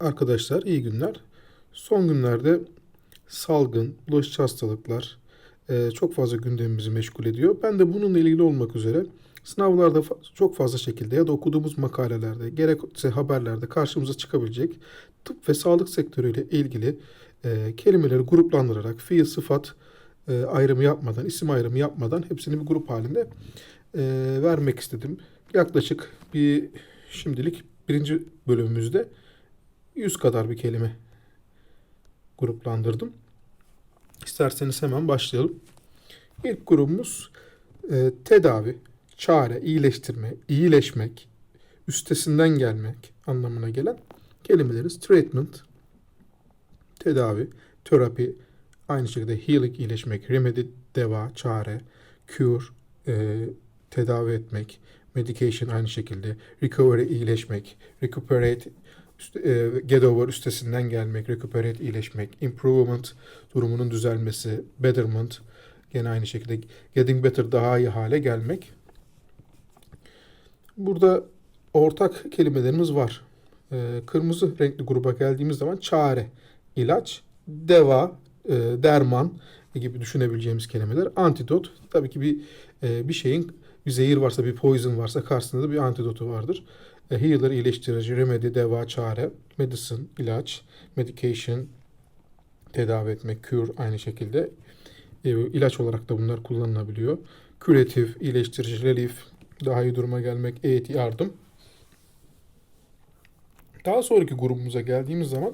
Arkadaşlar iyi günler. Son günlerde salgın, bulaşıcı hastalıklar e, çok fazla gündemimizi meşgul ediyor. Ben de bununla ilgili olmak üzere sınavlarda çok fazla şekilde ya da okuduğumuz makalelerde, gerekse haberlerde karşımıza çıkabilecek tıp ve sağlık sektörüyle ilgili e, kelimeleri gruplandırarak fiil, sıfat e, ayrımı yapmadan, isim ayrımı yapmadan hepsini bir grup halinde vermek istedim. Yaklaşık bir şimdilik birinci bölümümüzde 100 kadar bir kelime gruplandırdım. İsterseniz hemen başlayalım. İlk grubumuz e, tedavi, çare, iyileştirme, iyileşmek, üstesinden gelmek anlamına gelen kelimeleriz. Treatment, tedavi, terapi, aynı şekilde healing, iyileşmek, remedy, deva, çare, cure, e, tedavi etmek, medication aynı şekilde, recovery, iyileşmek, recuperate, e, get over, üstesinden gelmek, recuperate, iyileşmek, improvement, durumunun düzelmesi, betterment, gene aynı şekilde getting better, daha iyi hale gelmek. Burada ortak kelimelerimiz var. E, kırmızı renkli gruba geldiğimiz zaman çare, ilaç, deva, e, derman gibi düşünebileceğimiz kelimeler. Antidot, tabii ki bir e, bir şeyin bir zehir varsa, bir poison varsa karşısında da bir antidotu vardır. E, healer, iyileştirici, remedy, deva, çare, medicine, ilaç, medication, tedavi etmek, cure aynı şekilde e, ilaç olarak da bunlar kullanılabiliyor. Curative, iyileştirici, relief, daha iyi duruma gelmek, aid, yardım. Daha sonraki grubumuza geldiğimiz zaman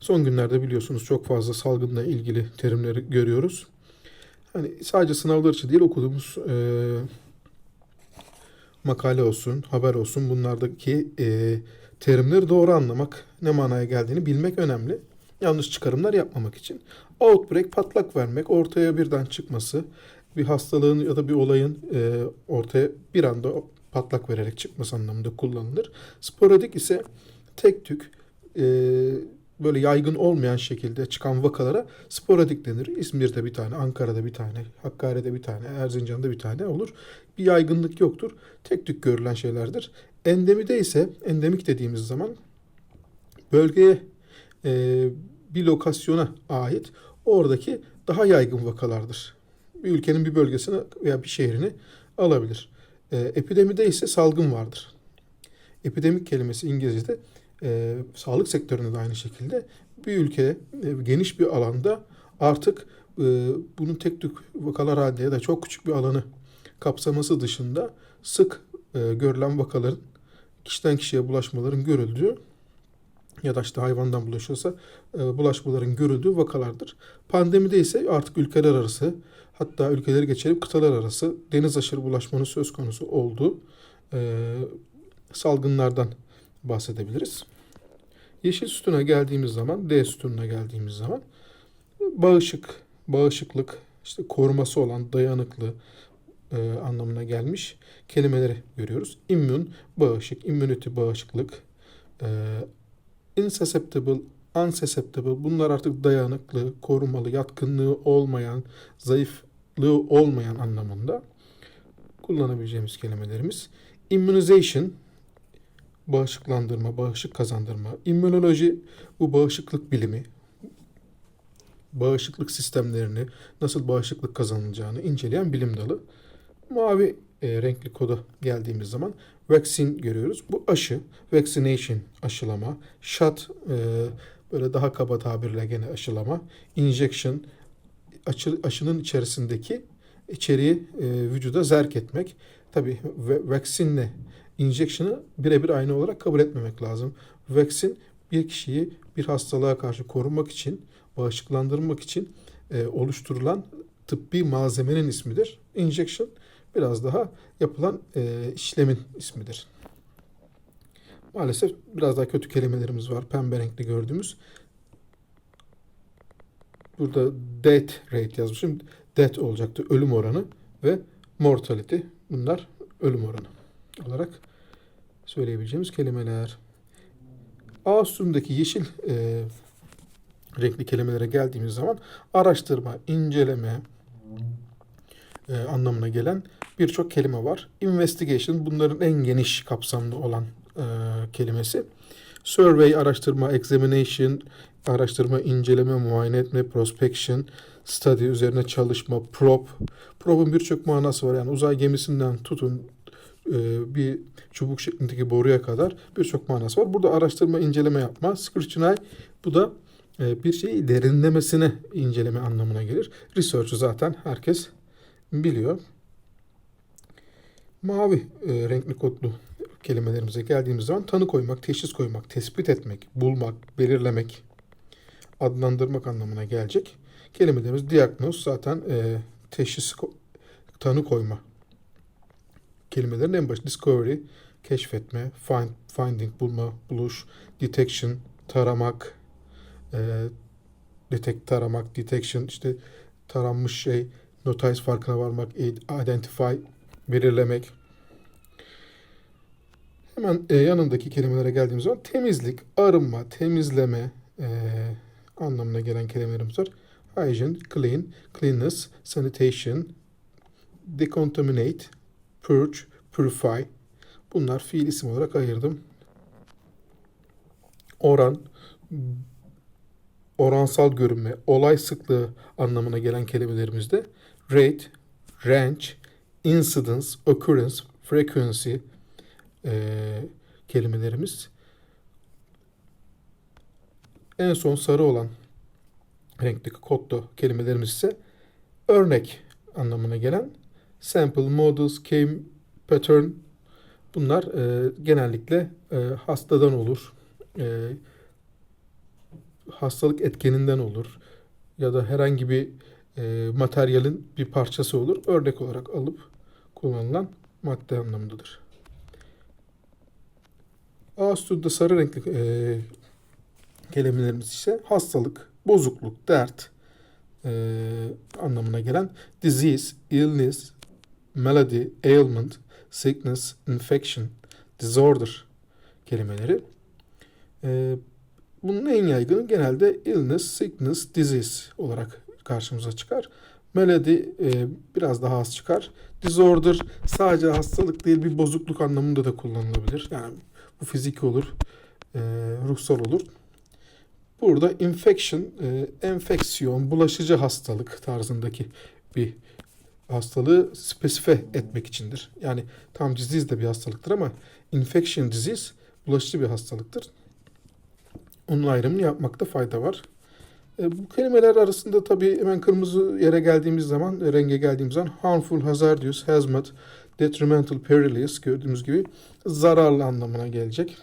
son günlerde biliyorsunuz çok fazla salgınla ilgili terimleri görüyoruz. Hani sadece sınavlar için değil okuduğumuz e, makale olsun, haber olsun bunlardaki e, terimleri doğru anlamak, ne manaya geldiğini bilmek önemli. Yanlış çıkarımlar yapmamak için. Outbreak, patlak vermek, ortaya birden çıkması, bir hastalığın ya da bir olayın e, ortaya bir anda patlak vererek çıkması anlamında kullanılır. Sporadik ise tek tük, e, böyle yaygın olmayan şekilde çıkan vakalara sporadik denir. İzmir'de bir tane, Ankara'da bir tane, Hakkari'de bir tane, Erzincan'da bir tane olur. Bir yaygınlık yoktur. Tek tük görülen şeylerdir. Endemide ise, endemik dediğimiz zaman bölgeye e, bir lokasyona ait oradaki daha yaygın vakalardır. Bir ülkenin bir bölgesini veya bir şehrini alabilir. E, epidemide ise salgın vardır. Epidemik kelimesi İngilizce'de e, sağlık sektöründe de aynı şekilde bir ülke e, geniş bir alanda artık e, bunun tek tük vakalar halinde ya da çok küçük bir alanı kapsaması dışında sık e, görülen vakaların kişiden kişiye bulaşmaların görüldüğü ya da işte hayvandan bulaşıyorsa e, bulaşmaların görüldüğü vakalardır. Pandemide ise artık ülkeler arası hatta ülkeleri geçirip kıtalar arası deniz aşırı bulaşmanın söz konusu olduğu e, salgınlardan bahsedebiliriz. Yeşil sütuna geldiğimiz zaman, D sütununa geldiğimiz zaman bağışık, bağışıklık, işte koruması olan dayanıklı e, anlamına gelmiş kelimeleri görüyoruz. Immune, bağışık, immunity, bağışıklık, e, insusceptible, unsusceptible bunlar artık dayanıklı, korumalı, yatkınlığı olmayan, zayıflığı olmayan anlamında kullanabileceğimiz kelimelerimiz. Immunization, bağışıklandırma, bağışık kazandırma. İmmünoloji bu bağışıklık bilimi. Bağışıklık sistemlerini, nasıl bağışıklık kazanılacağını inceleyen bilim dalı. Mavi e, renkli koda geldiğimiz zaman vaccine görüyoruz. Bu aşı, vaccination aşılama, shot e, böyle daha kaba tabirle gene aşılama, injection aşı, aşının içerisindeki içeriği e, vücuda zerk etmek. Tabi vaccine'le injection'ı birebir aynı olarak kabul etmemek lazım. Vaccine bir kişiyi bir hastalığa karşı korumak için, bağışıklandırmak için e, oluşturulan tıbbi malzemenin ismidir. Injection biraz daha yapılan e, işlemin ismidir. Maalesef biraz daha kötü kelimelerimiz var. Pembe renkli gördüğümüz. Burada death rate yazmışım. Death olacaktı ölüm oranı ve mortality. Bunlar ölüm oranı olarak söyleyebileceğimiz kelimeler. A üstündeki yeşil e, renkli kelimelere geldiğimiz zaman araştırma, inceleme e, anlamına gelen birçok kelime var. Investigation bunların en geniş kapsamlı olan e, kelimesi. Survey, araştırma, examination, araştırma, inceleme, muayene etme, prospection, study, üzerine çalışma, probe. Probe'un birçok manası var. Yani uzay gemisinden tutun bir çubuk şeklindeki boruya kadar birçok manası var. Burada araştırma, inceleme yapma. Scrutinize bu da e, bir şeyi derinlemesine inceleme anlamına gelir. Research'ı zaten herkes biliyor. Mavi e, renkli kodlu kelimelerimize geldiğimiz zaman tanı koymak, teşhis koymak, tespit etmek, bulmak, belirlemek, adlandırmak anlamına gelecek. Kelimelerimiz diagnoz zaten e, teşhis, tanı koyma kelimelerin en başı discovery, keşfetme, find, finding, bulma, buluş, detection, taramak, e, detect, taramak, detection, işte taranmış şey, notice farkına varmak, identify, belirlemek. Hemen e, yanındaki kelimelere geldiğimiz zaman temizlik, arınma, temizleme e, anlamına gelen kelimelerimiz var. Hygiene, clean, cleanness, sanitation, decontaminate, purge, purify. Bunlar fiil isim olarak ayırdım. Oran, oransal görünme, olay sıklığı anlamına gelen kelimelerimizde rate, range, incidence, occurrence, frequency eee, kelimelerimiz. En son sarı olan renkteki kodlu kelimelerimiz ise örnek anlamına gelen sample, models, came, pattern bunlar e, genellikle e, hastadan olur. E, hastalık etkeninden olur. Ya da herhangi bir e, materyalin bir parçası olur. Örnek olarak alıp kullanılan madde anlamındadır. Ağustos'ta sarı renkli e, kelimelerimiz ise hastalık, bozukluk, dert e, anlamına gelen disease, illness, malady, ailment, sickness, infection, disorder kelimeleri. E, bunun en yaygını genelde illness, sickness, disease olarak karşımıza çıkar. Malady e, biraz daha az çıkar. Disorder sadece hastalık değil bir bozukluk anlamında da kullanılabilir. Yani bu fiziki olur, e, ruhsal olur. Burada infection, e, enfeksiyon, bulaşıcı hastalık tarzındaki bir hastalığı spesife etmek içindir. Yani tam disease de bir hastalıktır ama infection disease bulaşıcı bir hastalıktır. Onun ayrımını yapmakta fayda var. E, bu kelimeler arasında tabii hemen kırmızı yere geldiğimiz zaman, e, renge geldiğimiz zaman harmful, hazardous, hazmat, detrimental, perilous gördüğümüz gibi zararlı anlamına gelecek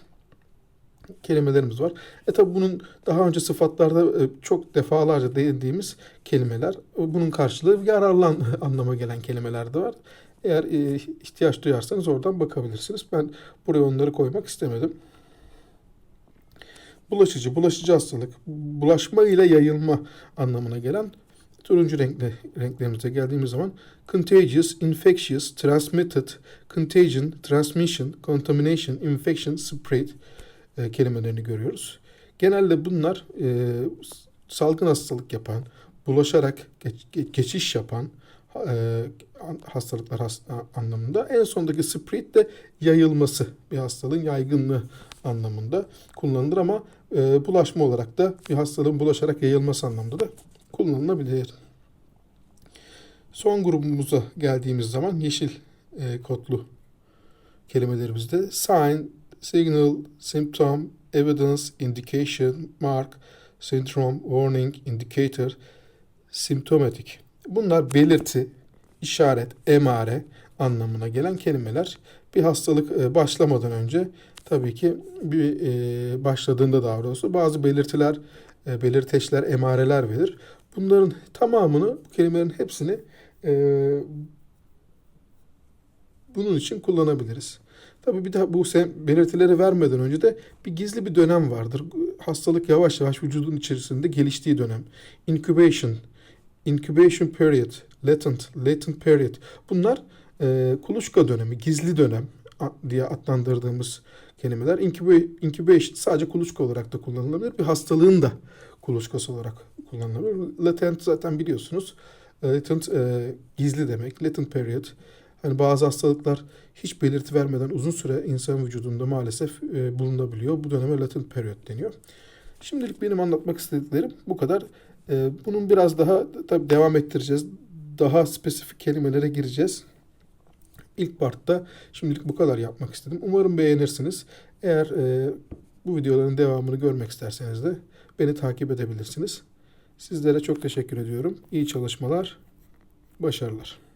kelimelerimiz var. E tabi bunun daha önce sıfatlarda e, çok defalarca değindiğimiz kelimeler. E, Bunun karşılığı yararlı an- anlama gelen kelimeler de var. Eğer e, ihtiyaç duyarsanız oradan bakabilirsiniz. Ben buraya onları koymak istemedim. Bulaşıcı, bulaşıcı hastalık, bulaşma ile yayılma anlamına gelen turuncu renkli renklerimize geldiğimiz zaman contagious, infectious, transmitted, contagion, transmission, contamination, infection, spread e, kelimelerini görüyoruz. Genelde bunlar e, salgın hastalık yapan, bulaşarak geç- ge- geçiş yapan e, hastalıklar has- anlamında. En sondaki spread de yayılması, bir hastalığın yaygınlığı anlamında kullanılır ama e, bulaşma olarak da bir hastalığın bulaşarak yayılması anlamında da kullanılabilir. Son grubumuza geldiğimiz zaman yeşil e, kodlu kelimelerimizde sign, signal, symptom, evidence, indication, mark, syndrome, warning, indicator, symptomatic. Bunlar belirti, işaret, emare anlamına gelen kelimeler. Bir hastalık e, başlamadan önce tabii ki bir e, başladığında daha doğrusu bazı belirtiler, e, belirteçler, emareler verir. Bunların tamamını, bu kelimelerin hepsini bunun için kullanabiliriz. Tabii bir daha bu belirtileri vermeden önce de bir gizli bir dönem vardır. Hastalık yavaş yavaş vücudun içerisinde geliştiği dönem. Incubation, incubation period, latent, latent period. Bunlar e, kuluçka dönemi, gizli dönem diye adlandırdığımız kelimeler. Incuba- incubation sadece kuluçka olarak da kullanılabilir. Bir hastalığın da kuluçkası olarak kullanılabilir. Latent zaten biliyorsunuz. E, Latent e, gizli demek. Latent period Hani bazı hastalıklar hiç belirti vermeden uzun süre insan vücudunda maalesef e, bulunabiliyor. Bu döneme latent periyot deniyor. Şimdilik benim anlatmak istediklerim bu kadar. E, bunun biraz daha tabii devam ettireceğiz. Daha spesifik kelimelere gireceğiz. İlk partta şimdilik bu kadar yapmak istedim. Umarım beğenirsiniz. Eğer e, bu videoların devamını görmek isterseniz de beni takip edebilirsiniz. Sizlere çok teşekkür ediyorum. İyi çalışmalar, başarılar.